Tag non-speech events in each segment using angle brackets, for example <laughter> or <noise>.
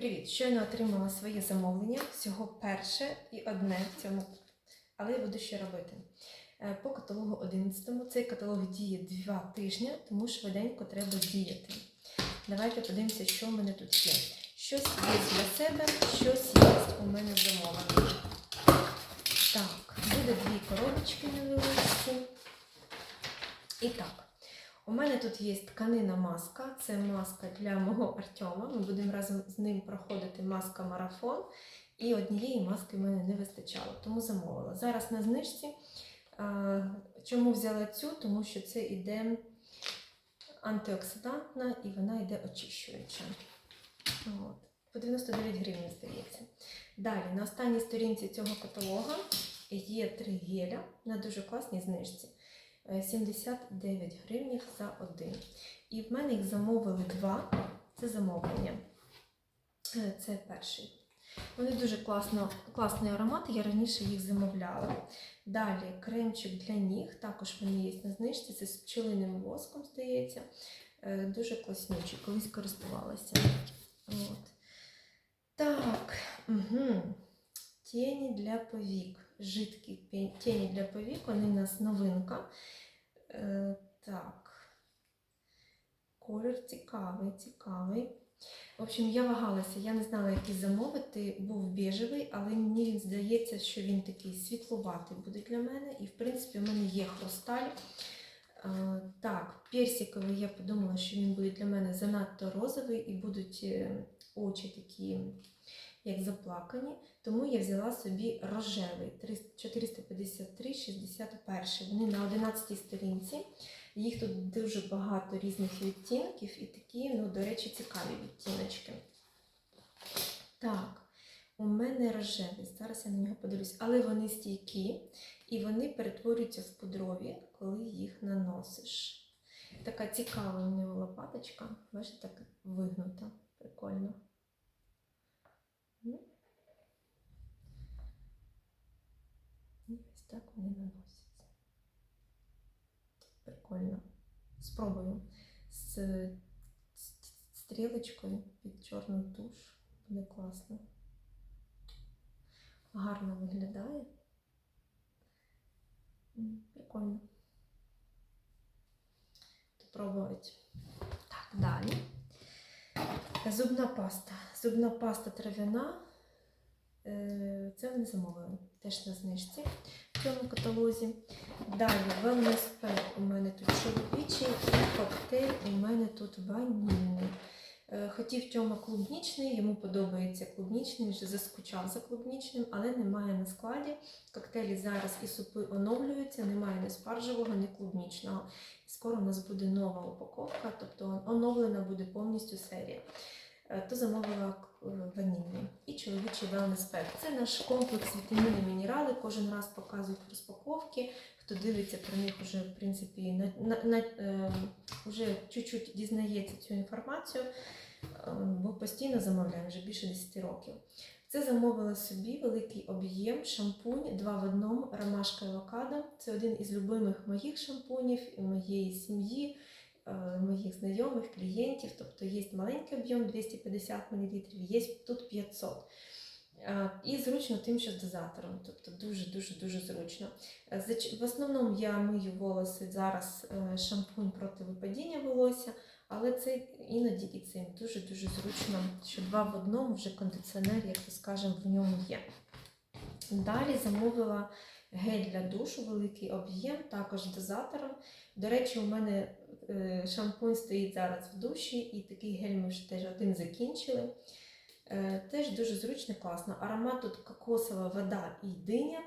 Привіт! Щойно отримала своє замовлення. Всього перше і одне в цьому, але я буду ще робити. Е, По каталогу 11 цей каталог діє 2 тижні, тому швиденько треба діяти. Давайте подивимося, що в мене тут є. Щось є для себе, щось є у мене замовлено. Так, буде дві коробочки невеличкі. І так. У мене тут є тканина маска, це маска для мого Артема. Ми будемо разом з ним проходити маска марафон. І однієї маски в мене не вистачало, тому замовила. Зараз на знижці. Чому взяла цю? Тому що це іде антиоксидантна і вона йде очищуюча. От. По 99 гривень, здається. Далі, на останній сторінці цього каталога є три геля на дуже класній знижці. Е, 79 гривень за один. І в мене їх замовили два. Це замовлення. Е, Це перший. Вони дуже класно, класний аромат, я раніше їх замовляла. Далі кремчик для ніг, також вони є на знижці, це з пчелиним воском, здається. Е, Дуже класнючий, колись користувалася. От. Так. Угу. Тіні для повік. Жидкі тіні для повік, вони в нас новинка. Е, так. Колір цікавий, цікавий. В общем, я вагалася, я не знала, який замовити. Був біжевий, але мені він здається, що він такий світлуватий буде для мене. І, в принципі, у мене є хрусталь. Е, так, персиковий, я подумала, що він буде для мене занадто розовий і будуть е, очі такі, як заплакані. Тому я взяла собі рожевий 453,61. Вони на 11 сторінці. Їх тут дуже багато різних відтінків і такі, ну, до речі, цікаві відтіночки. Так, у мене рожевий. Зараз я на нього подивлюсь, але вони стійкі і вони перетворюються в пудрові, коли їх наносиш. Така цікава у нього лопаточка. Бачите, так вигнута. Прикольно. Ну. І ось так вони наносяться. Прикольно. Спробую з, з стрілочкою під чорну туш. Буде класно. Гарно виглядає. Прикольно. Пробувати. Так, далі. Зубна паста. Зубна паста трав'яна. Е, Це вони замовили. Теж на знижці в цьому каталозі. Далі pack у мене тут чоловічий і коктейль у мене тут ванільний. Е, Хотів Тьома клубнічний, йому подобається клубнічний, вже заскучав за клубнічним, але немає на складі. Коктейлі зараз і супи оновлюються, немає ні спаржевого, ні клубнічного. Скоро у нас буде нова упаковка, тобто оновлена буде повністю серія. Е, То замовила ванільний і чоловічий wellness pack. Це наш комплекс вітаміни мінерали. Кожен раз показують розпаковки. Хто дивиться про них вже в принципі на, на, на е, вже чуть-чуть дізнається цю інформацію, е, бо постійно замовляю вже більше 10 років. Це замовила собі великий об'єм шампунь 2 в одному ромашка авокадо. Це один із любимих моїх шампунів і моєї сім'ї, е, моїх знайомих, клієнтів. Тобто є маленький об'єм 250 мл, є тут 500 Е, І зручно тим, що з дозатором, тобто дуже-дуже-дуже зручно. Е, В основному я мию волоси зараз е, шампунь проти випадіння волосся, але це іноді і цим дуже-дуже зручно, що два в одному вже кондиціонер, як то скажемо, в ньому є. Далі замовила гель для душу, великий об'єм, також дозатором. До речі, у мене е, шампунь стоїть зараз в душі, і такий гель ми вже теж один закінчили. Е, Теж дуже зручно, класно. Аромат тут кокосова вода і диня.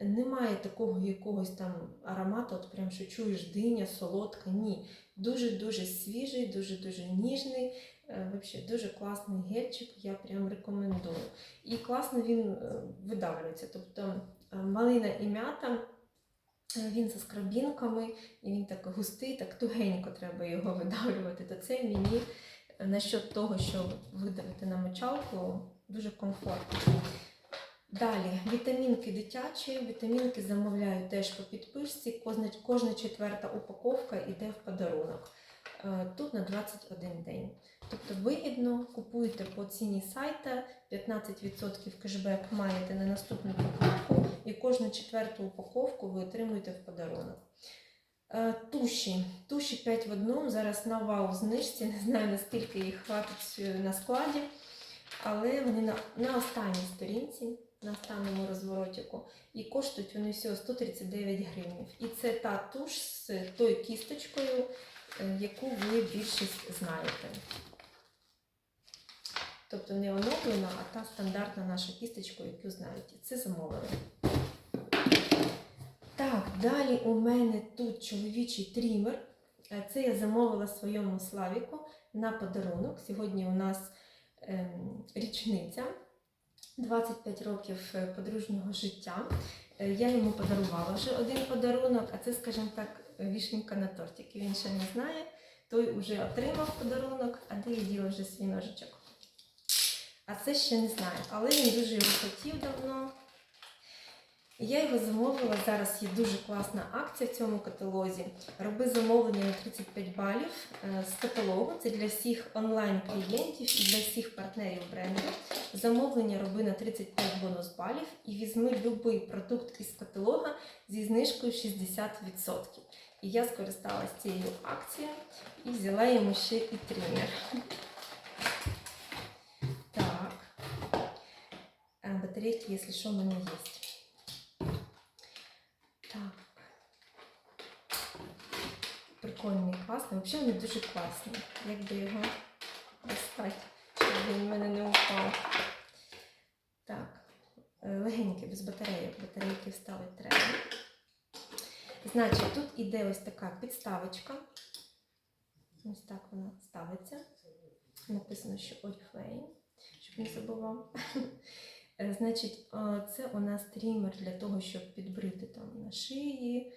Немає такого якогось там аромату, от прям що чуєш диня, солодка. Ні. Дуже-дуже свіжий, дуже-дуже ніжний. Е, Вообще дуже класний гельчик, я прям рекомендую. І класно він видавлюється. Тобто малина і м'ята, е, він за скрабінками, і він так густий, так тугенько треба його <laughs> видавлювати. То це мені е, насчет того, що видавити на мочалку, дуже комфортно. Далі, вітамінки дитячі, вітамінки замовляю теж по підписці. Кожна четверта упаковка йде в подарунок. Е, тут на 21 день. Тобто вигідно купуєте по ціні сайта, 15% кешбек маєте на наступну покупку, і кожну четверту упаковку ви отримуєте в подарунок. Е, Туші. Туші 5 в одному. Зараз на вау знижці. Не знаю наскільки їх хватить е, на складі. Але вони на, на останній сторінці, на останньому розворотіку. І коштують вони всього 139 гривень. І це та туш з тою кісточкою, яку ви більшість знаєте. Тобто не оновлена, а та стандартна наша кісточка, яку знають. І це замовили. Так, далі у мене тут чоловічий трімер. Е, Це я замовила своєму Славіку на подарунок. Сьогодні у нас ем, річниця 25 років е, подружнього життя. Е, Я йому подарувала вже один подарунок, а це, скажімо так, вішенька на тортик. Він ще не знає, той вже отримав подарунок, а де я діла вже свій ножичок. А це ще не знаю, але він дуже його хотів давно. Я його замовила. Зараз є дуже класна акція в цьому каталозі. Роби замовлення на 35 балів е, з каталогу. Це для всіх онлайн-клієнтів і для всіх партнерів бренду. Замовлення роби на 35 бонус балів і візьми будь-який продукт із каталога зі знижкою 60%. І я скористалася цією акцією і взяла йому ще і тренер. Так. Е, Батарейки, якщо що, в мене є. Так. Прикольний, класний. Взагалі вони дуже класні. Як би його достати, щоб він в мене не упав. Так. е, Легенький, без батарейок. Батарейки вставити треба. Значить, тут іде ось така підставочка. Ось так вона ставиться. Написано, що Oriflame, щоб не забував. <laughs> Е, Значить, е, це у нас трімер для того, щоб підбрити там на шиї.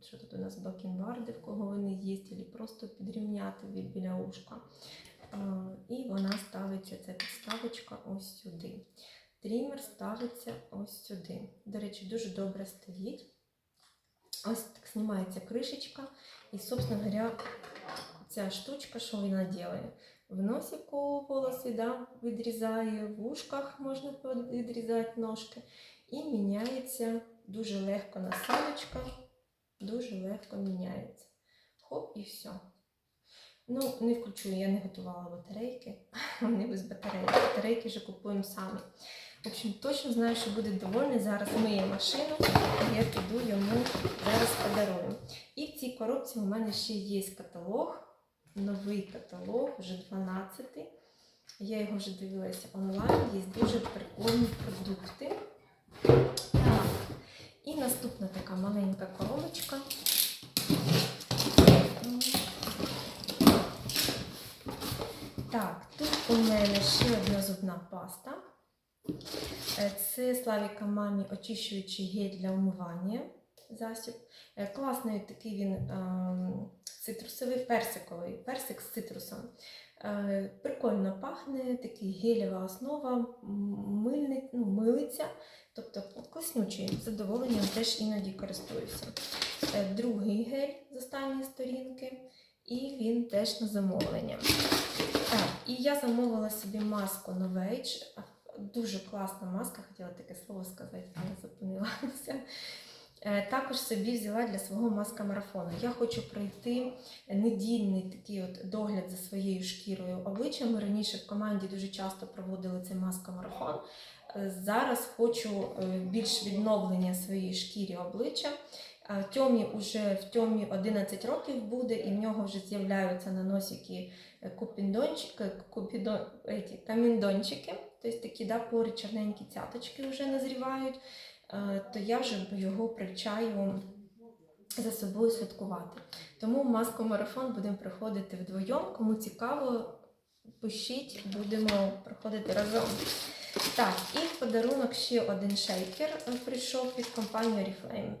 Що тут у нас бакенбарди, в кого вони є, або просто підрівняти біля ушка. І вона ставиться, ця підставочка ось сюди. Трімер ставиться ось сюди. До речі, дуже добре стоїть. Ось так знімається кришечка. І, собственно говоря, ця штучка, що вона робить? В носику волоси да, відрізає, в ушках можна відрізати ножки. І міняється дуже легко насадочка, дуже легко міняється. Хоп, і все. Ну, не включу, я не готувала батарейки. <laughs> Вони без батарейки. Батарейки вже купуємо самі. В общем, точно знаю, що буде довольний. Зараз миє машину, і я піду йому зараз подарую. І в цій коробці у мене ще є каталог новий каталог, вже 12-й. Я його вже дивилася онлайн, є дуже прикольні продукти. І наступна така маленька коробочка. Так, тут у мене ще одна зубна паста. Е, Це Славіка мамі очищуючий гель для умивання. Засіб. Е, Класний такий він ем, цитрусовий, персиковий, персик з цитрусом. Е, Прикольно пахне, такий гелєва основа, м- ну, милиця, тобто класнючий, задоволенням теж іноді користуюся. Другий гель з останньої сторінки, і він теж на замовлення. Так, і я замовила собі маску Novage. Дуже класна маска, хотіла таке слово сказати, але зупинилася. Е, Також собі взяла для свого маска марафону. Я хочу пройти недільний такий от догляд за своєю шкірою обличчя. Ми раніше в команді дуже часто проводили цей маска марафон. Е, Зараз хочу е, більш відновлення своєї шкірі обличчя. Тьомі уже в Тьомі 11 років буде, і в нього вже з'являються на носики е, купіндончики, купідон, каміндончики, тобто такі да, порі чорненькі цяточки вже назрівають. Е, то я вже його привчаю за собою слідкувати. Тому маску марафон будемо проходити вдвоєм. Кому цікаво, пишіть, будемо проходити разом. Так, і в подарунок ще один шейкер прийшов від компанії Oriflame.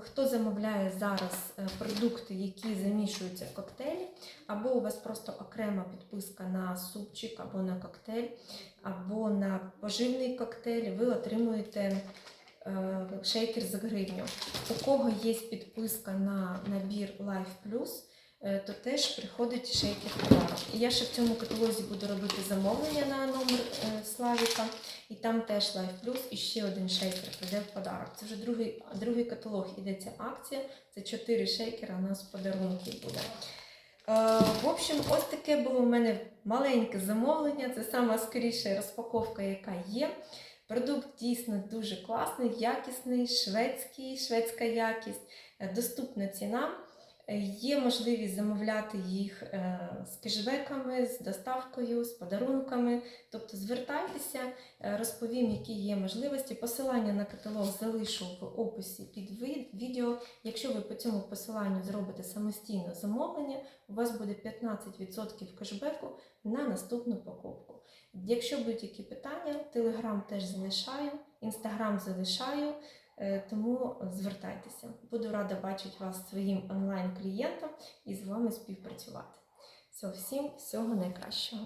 Хто замовляє зараз е, продукти, які замішуються в коктейлі, або у вас просто окрема підписка на супчик, або на коктейль, або на поживний коктейль, ви отримуєте шейкер за гривню. У кого є підписка на набір Life Plus, е, то теж приходить шейкер в подарок. І я ще в цьому каталозі буду робити замовлення на номер е, Славіка, і там теж Life Plus і ще один шейкер прийде в подарок. Це вже другий, другий каталог, іде ця акція. Це 4 шейкера у нас подарунки буде. Е, В общем, ось таке було у мене маленьке замовлення. Це сама скоріша розпаковка, яка є. Продукт дійсно дуже класний, якісний, шведський, шведська якість, е, доступна ціна. Е, Є можливість замовляти їх е, з кешбеками, з доставкою, з подарунками. Тобто звертайтеся, е, розповім, які є можливості. Посилання на каталог залишу в описі під відео. Якщо ви по цьому посиланню зробите самостійно замовлення, у вас буде 15% кешбеку на наступну покупку. Якщо будуть які питання, телеграм теж залишаю, інстаграм залишаю, тому звертайтеся. Буду рада бачити вас своїм онлайн-клієнтом і з вами співпрацювати. Все, всім всього найкращого.